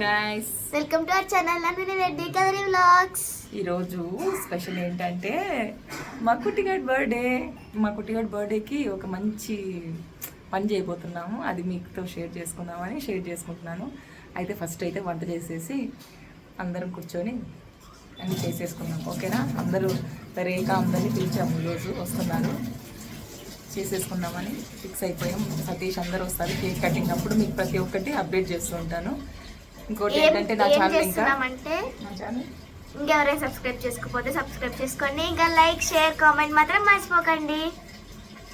Guys welcome to our channel Nandini Reddy Kadari vlogs ఈరోజు special ఏంటంటే మా కుట్టిగాడి birthday మా కుట్టిగాడి బర్త్డేకి ఒక మంచి పని చేయబోతున్నాము. అది మీతో షేర్ చేసుకుందామని షేర్ చేసుకుంటున్నాను. అయితే ఫస్ట్ అయితే వంట చేసేసి అందరం కూర్చొని అన్నీ చేసేసుకుందాం. ఓకేనా అందరూ రేఖ అందరినీ పిలిచాము ఈరోజు వస్తున్నారు. చేసేసుకుందామని ఫిక్స్ అయిపోయాం. సతీష్ అందరూ వస్తారు కేక్ కటింగ్ అప్పుడు మీకు ప్రతి ఒక్కటి అప్డేట్ చేస్తూ ఉంటాను. ఇంకోటి ఏంటంటే నా ఛానల్ ఇంకా నా ఛానల్ ఇంకెవరైనా సబ్స్క్రైబ్ చేసుకోకపోతే సబ్స్క్రైబ్ చేసుకోండి ఇంకా లైక్ షేర్ కామెంట్ మాత్రం మర్చిపోకండి.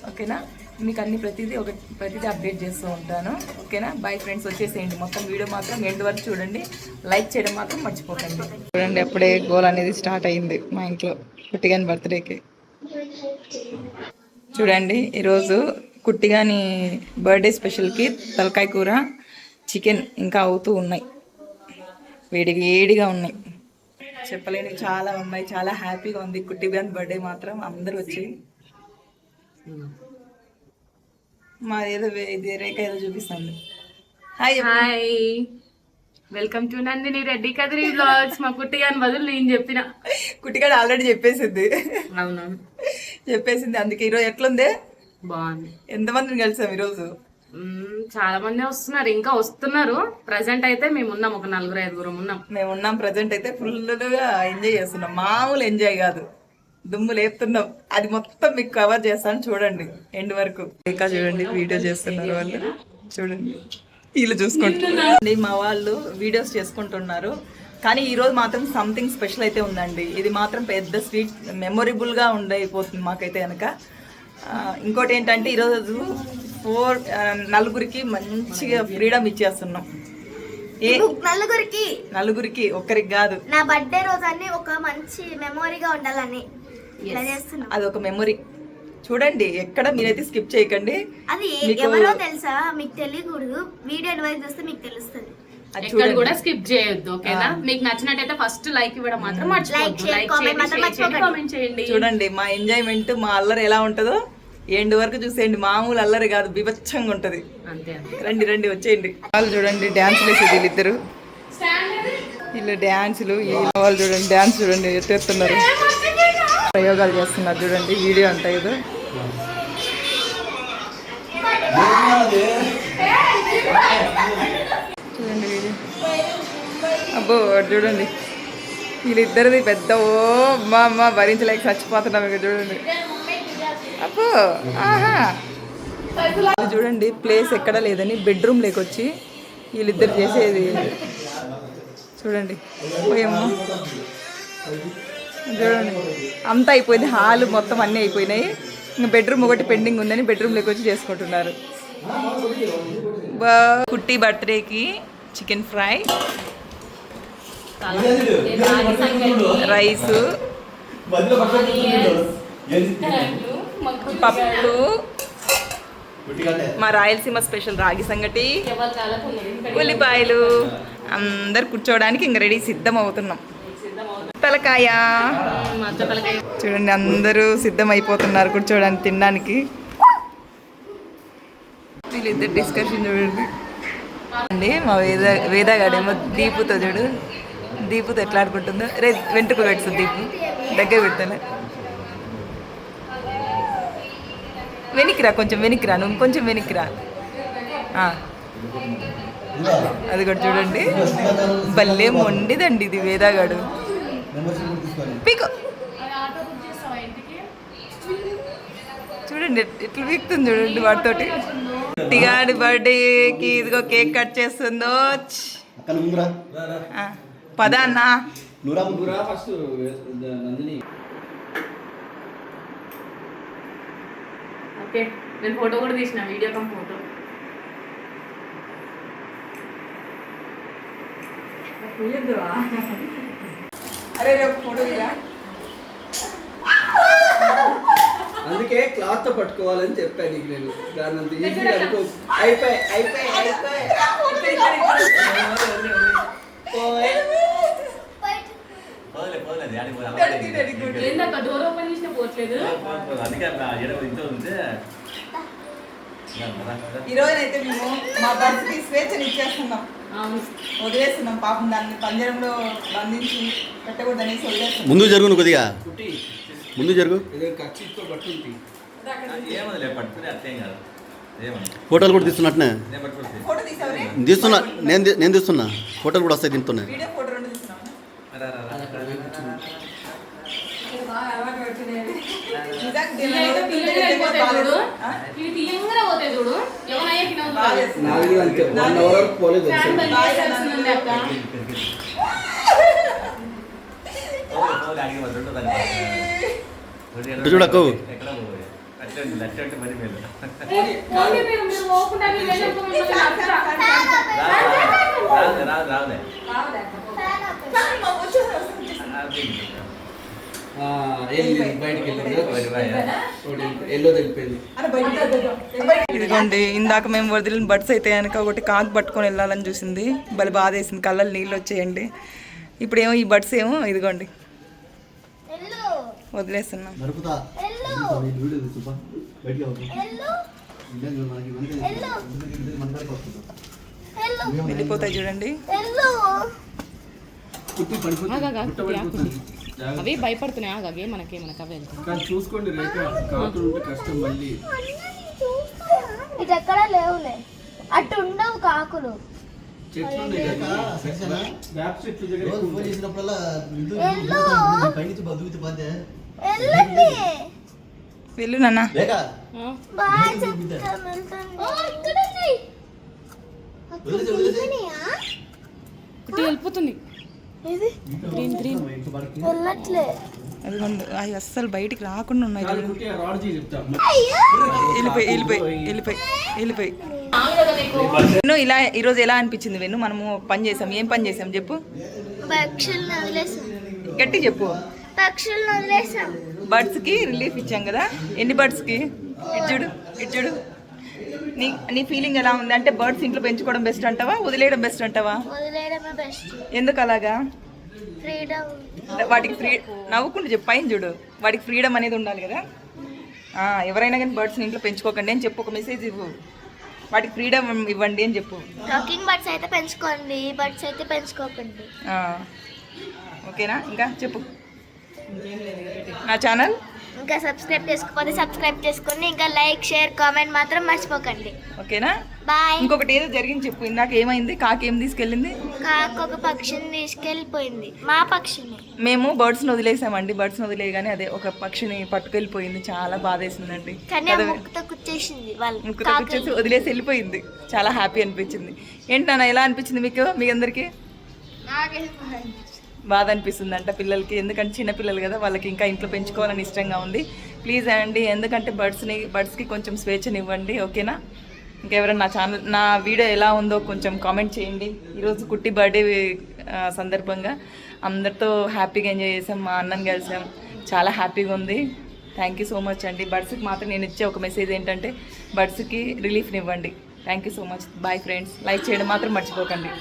ఓకేనా? మీకు అన్ని ప్రతిదీ ఒక ప్రతిదీ అప్డేట్ చేస్తూ ఉంటాను. ఓకేనా? బై ఫ్రెండ్స్ వచ్చేసేయండి. మొత్తం వీడియో మాత్రం ఎండ్ వరకు చూడండి. లైక్ చేయడం మాత్రం మర్చిపోకండి. చూడండి అప్పుడే గోల్ అనేది స్టార్ట్ అయింది మా ఇంట్లో. కుట్టిగాని బర్త్డేకి చూడండి ఈరోజు కుట్టిగాని బర్త్డే స్పెషల్కి తలకాయ కూర చికెన్ ఇంకా అవుతూ ఉన్నాయి. వేడి వేడిగా ఉన్నాయి. చెప్పలేని చాలా ఉన్నాయి. చాలా హ్యాపీగా ఉంది. కుట్టిగాని బర్త్డే మాత్రం అందరూ వచ్చి. మా ఏదో ఇది రేఖ ఏదో చూపిస్తుంది. Hi. Hi welcome to Nandini Reddy Kadiri blogs మా కుట్టిగాని బదులు నేను చెప్పిన. కుట్టిగాడు ఆల్రెడీ చెప్పేసింది. అవునవును. చెప్పేసింది. అందుకే ఈరోజు ఎట్లుంది? బాగుంది. ఎంతమందిని కలిసాం ఈరోజు? చాలా మంది వస్తున్నారు. ఇంకా వస్తున్నారు. ప్రజెంట్ అయితే మేము ఉన్నాం. ఒక నలుగురు ఐదుగురు ఉన్నాం. మేము ఉన్నాం. ప్రజెంట్ అయితే ఫుల్గా ఎంజాయ్ చేస్తున్నాం. మామూలు ఎంజాయ్ కాదు. దుమ్ము లేపుతున్నాం. అది మొత్తం మీకు కవర్ చేస్తాను. చూడండి. ఎండ్ వరకు. ఇంకా చూడండి వీడియో చేస్తున్నారు వాళ్ళు. చూడండి. వీళ్ళు చూసుకుంటున్నారు. మా వాళ్ళు వీడియోస్ చేసుకుంటున్నారు. కానీ ఈ రోజు మాత్రం సంథింగ్ స్పెషల్ అయితే ఉందండి. ఇది మాత్రం పెద్ద స్వీట్ మెమొరబుల్గా ఉండైపోతుంది మాకైతే కనుక ఇంకోటి ఏంటంటే ఈరోజు ఫోర్ నలుగురికి మంచిగా ఫ్రీడమ్ ఇచ్చేస్తున్నాం. ఏ? నలుగురికి. నలుగురికి ఒక్కరికి కాదు. నా బర్త్డే రోజు అన్ని ఒక మంచి మెమొరీగా ఉండాలని ఇలా చేస్తున్నాం. అది ఒక మెమొరీ. చూడండి ఎక్కడ మీరైతే స్కిప్ చేయకండి అది ఎవరో తెలుసా? మీకు తెలియకూడదు. వీడియో అడ్వైస్ చేస్తే మీకు తెలుస్తుంది. ఎక్కడ కూడా స్కిప్ చేయొద్దు ఓకేనా? మీకు నచ్చినట్టయితే ఫస్ట్ లైక్ ఇవ్వడం మాత్రం మర్చిపోవద్దు. Share, లైక్ comment చేయండి. కామెంట్ చేయండి. చూడండి మా ఎంజాయ్మెంట్ మా అల్లరి ఎలా ఉంటుందో. ఎండ్ వరకు చూసేయండి మామూలు అల్లరి కాదు బిభత్సంగా ఉంటది. రండి రండి వచ్చేయండి. వాళ్ళు చూడండి డ్యాన్స్ వేసేది వీళ్ళిద్దరు. వీళ్ళు డ్యాన్సులు ఈ వాళ్ళు చూడండి డ్యాన్స్ చూడండి ఎత్తేస్తున్నారు ప్రయోగాలు చేస్తున్నారు చూడండి వీడియో అంతా ఇది చూడండి వీడియో. అబ్బో అటు చూడండి. వీళ్ళిద్దరిది పెద్ద ఓ అమ్మా అమ్మ భరించలేక చచ్చిపోతున్నాం ఇక చూడండి. ఆహా. ఇది చూడండి ప్లేస్ ఎక్కడ లేదని బెడ్రూమ్ లేకొచ్చి వీళ్ళిద్దరు చేసేది. చూడండి. పోయమ్మా చూడండి. అంతా అయిపోయింది. హాల్ మొత్తం అన్నీ అయిపోయినాయి. ఇంకా బెడ్రూమ్ ఒకటి పెండింగ్ ఉందని బెడ్రూమ్ లేకొచ్చి చేసుకుంటున్నారు. బా కుట్టి బర్త్డేకి చికెన్ ఫ్రై రైస్. పప్పు. మా రాయలసీమ స్పెషల్ రాగి సంగటి. ఉల్లిపాయలు. అందరు కూర్చోవడానికి ఇంక రెడీ సిద్ధం అవుతున్నాం తలకాయ. చూడండి అందరూ సిద్ధం అయిపోతున్నారు కూర్చోవడానికి తినడానికి. వీళ్ళిద్దరు డిస్కషన్ చూడండి. అండి మా వేద వేదగాడేమో దీపుతో చూడు. దీపుతో ఎట్లా ఆడుకుంటుందో. రే వెంట్రుకు పెడుతుంది దీపు. దగ్గర పెడతాను వెనక్కిరా కొంచెం వెనక్కిరా నువ్వు కొంచెం వెనక్కిరా ఆ. అది కూడా చూడండి. భలే మొండిదండి ఇది వేదాగాడు. పీకో. చూడండి ఎట్- ఎట్లా వీక్తుంది చూడండి వాడితోటి. టిగాడి బర్త్డేకి ఇదిగో కేక్ కట్ చేస్తుందో. పద అన్నా నూరా ముందురా ఫస్ట్ నందిని ఓకే. నేను ఫోటో కూడా తీసిన వీడియో కమ్ ఫోటో. అరే రేపు ఫోటో తీరా? అందుకే క్లాత్తో పట్టుకోవాలని చెప్పాను నీకు నేను. దాన్ని అంత ఈజీగా అనుకో. అయిపోయి అయిపోయి అయిపోయి. పోయ్. పోలే పోలే డాడీ ఈ రోజైతే మేము మా బర్త్డే స్వేచ్ఛని ఇచ్చేస్తున్నాం. అవును. వదిలేస్తున్నాం. పాపం దాన్ని పంజరంలో బంధించి పెట్టకూడదు అనేసి వదిలేస్తున్నాం. ముందు జరుగు నువ్వు కొద్దిగా. కుట్టి. ముందు జరుగు. ఫోటోలు కూడా తీస్తున్నట్టునే. తీస్తున్నా. నేను నేను తీస్తున్నా. ఫోటోలు కూడా వస్తాయి దీంతోనే. నాలుగు అంతే. వన్ అవర్ పోలేదు చూడకు. ఆపుతా. రాదులే రాదు ఇదిగోండి ఇందాక మేము వదిలిన బడ్స్ అయితే కనుక ఒకటి కాకు పట్టుకొని వెళ్ళాలని చూసింది. భలే బాధ వేసింది. కళ్ళల్లో నీళ్ళు వచ్చేయండి. ఇప్పుడు ఏమో ఈ బడ్స్ ఏమో ఇదిగోండి. వదిలేస్తున్నాం. వెళ్ళిపోతాయి చూడండి. అవి భయపడుతున్నాయి. ఆగే మనకి మనకి అవే కానీ చూసుకోండి రేఖ కాకులు ఉంటే కష్టం మళ్ళీ. ఎక్కడ లేవులే. అటు ఉండవు కాకులు. చెట్లు ఉన్నాయి కదా. వేప చెట్ల దగ్గర ఎక్కువ ఫోన్ ఉంటాయి. చేసినప్పుడల్లా ఎల్లో. పైనుంచి బతుకుతూ పోతే. వెళ్ళండి వెళ్ళు నాన్న. లేక బాయ్ చెప్తాం వెళ్తాను. ఇక్కడ ఉన్నాయి వదిలేసి వదిలేసి కుట్టి వెళ్ళిపోతుంది. ఇది గ్రీన్ గ్రీన్. వెళ్ళట్లే. అదిగోండి అవి అస్సలు బయటికి రాకుండా ఉన్నాయి వెళ్ళిపోయి వెళ్ళిపోయి వెళ్ళిపోయి వెళ్ళిపోయి. వెన్ను ఇలా ఈరోజు ఎలా అనిపించింది వెన్ను? మనము పని చేసాం. ఏం పని చేసాం చెప్పు? గట్టి చెప్పు. పక్షులను వదిలేసాం. బర్డ్స్కి రిలీఫ్ ఇచ్చాం కదా. ఎన్ని బర్డ్స్కి? ఇటు చూడు ఇటు చూడు. నీ నీ ఫీలింగ్ ఎలా ఉంది? అంటే బర్డ్స్ ఇంట్లో పెంచుకోవడం బెస్ట్ అంటావా? వదిలేయడం బెస్ట్ అంటావా? వదిలేయడమే బెస్ట్ ఎందుకు అలాగా? ఫ్రీడమ్ వాటికి ఫ్రీ నవ్వుకుంటూ చెప్పు పైన చూడు. వాటికి ఫ్రీడమ్ అనేది ఉండాలి కదా. ఎవరైనా కానీ బర్డ్స్ని ఇంట్లో పెంచుకోకండి అని చెప్పు ఒక మెసేజ్ ఇవ్వు. వాటికి ఫ్రీడమ్ ఇవ్వండి అని చెప్పు. టాకింగ్ బర్డ్స్ అయితే పెంచుకోండి బర్డ్స్ అయితే పెంచుకోకండి. ఓకేనా? ఇంకా చెప్పు. నా ఛానల్ ఇంకా సబ్స్క్రైబ్ చేసుకోకపోతే సబ్స్క్రైబ్ చేసుకోండి ఇంకా లైక్ షేర్ కామెంట్ మాత్రం మర్చిపోకండి. ఓకేనా? బాయ్ ఇంకొకటి ఏదో జరిగింది చెప్పు ఇందాక ఏమైంది? కాకి ఏం తీసుకెళ్ళింది? కాకు ఒక పక్షిని తీసుకెళ్ళిపోయింది. మా పక్షిని. మేము బర్డ్స్ని వదిలేసామండి. బర్డ్స్ని వదిలేయగానే అదే ఒక పక్షిని పట్టుకెళ్ళిపోయింది. చాలా బాధేసిందండి. కానీ ఆ కదా? ముక్కుతో కుచ్చేసింది. వాళ్ళు ముక్కుతో కూర్చేసి వదిలేసి వెళ్ళిపోయింది. చాలా హ్యాపీ అనిపించింది. ఏంటి నాన్న ఎలా అనిపించింది మీకు మీ అందరికీ? బాధ అనిపిస్తుంది అంట పిల్లలకి. ఎందుకంటే చిన్నపిల్లలు కదా వాళ్ళకి ఇంకా ఇంట్లో పెంచుకోవాలని ఇష్టంగా ఉంది. ప్లీజ్ అండి ఎందుకంటే బర్డ్స్ని బర్డ్స్కి కొంచెం స్వేచ్ఛనివ్వండి ఓకేనా? ఇంకెవరైనా నా ఛానల్ నా వీడియో ఎలా ఉందో కొంచెం కామెంట్ చేయండి. ఈరోజు కుట్టి బర్త్డే సందర్భంగా అందరితో హ్యాపీగా ఎంజాయ్ చేసాం మా అన్నని కలిసాం. చాలా హ్యాపీగా ఉంది. థ్యాంక్ యూ సో మచ్ అండి. బర్డ్స్కి మాత్రం నేను ఇచ్చే ఒక మెసేజ్ ఏంటంటే బర్డ్స్కి రిలీఫ్నివ్వండి thank you so much bye friends like చేయడం మాత్రం మర్చిపోకండి.